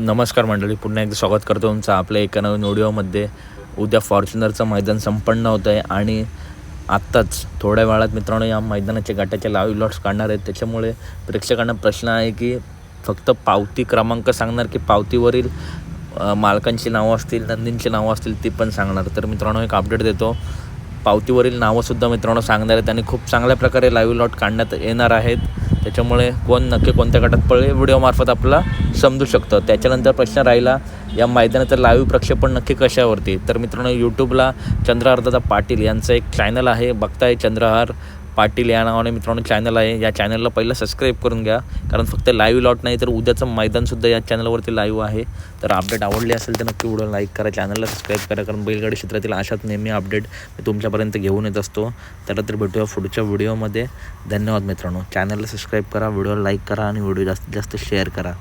नमस्कार मंडळी पुन्हा एकदा स्वागत करतो तुमचं आपल्या एका नवीन व्हिडिओमध्ये उद्या फॉर्च्युनरचं मैदान संपन्न होतं आहे आणि आत्ताच थोड्या वेळात मित्रांनो या मैदानाच्या गाठाचे लाईव्ह लॉट्स काढणार आहेत. त्याच्यामुळे प्रेक्षकांना प्रश्न आहे की फक्त पावती क्रमांक सांगणार की पावतीवरील मालकांची नावं असतील नंदींची नावं असतील ती पण सांगणार. तर मित्रांनो एक अपडेट देतो. पावतीवरील नावंसुद्धा मित्रांनो सांगणार आहेत आणि खूप चांगल्या प्रकारे लाईव्ह लॉट काढण्यात येणार आहेत. त्याच्यामुळे कोण नक्की कोणत्या गटात पळले व्हिडिओमार्फत आपला समजू शकतं. त्याच्यानंतर प्रश्न राहिला या मैदानाचं लाईव्ह प्रक्षेपण नक्की कशावरती? तर मित्रांनो यूट्यूबला चंद्रहारदादा पाटील यांचं एक चॅनल आहे. बघताय चंद्रहार. पाटील या नावाने मित्रांनो चॅनल आहे. या चॅनलला पहिलं सबस्क्राईब करून घ्या. कारण फक्त लाईव्ह लॉट नाही तर उद्याचं मैदानसुद्धा या चॅनलवरती लाईव्ह आहे. तर अपडेट आवडली असेल तर नक्की व्हिडिओ लाईक करा चॅनलला सबस्क्राईब करा. कारण बैलगाडी क्षेत्रातील अशाच नेहमी अपडेट मी तुमच्यापर्यंत घेऊन येत असतो. त्याला तर भेटूया पुढच्या व्हिडिओमध्ये धन्यवाद मित्रांनो. चॅनलला सबस्क्राईब करा व्हिडिओला लाईक करा आणि व्हिडिओ जास्तीत जास्त शेअर करा.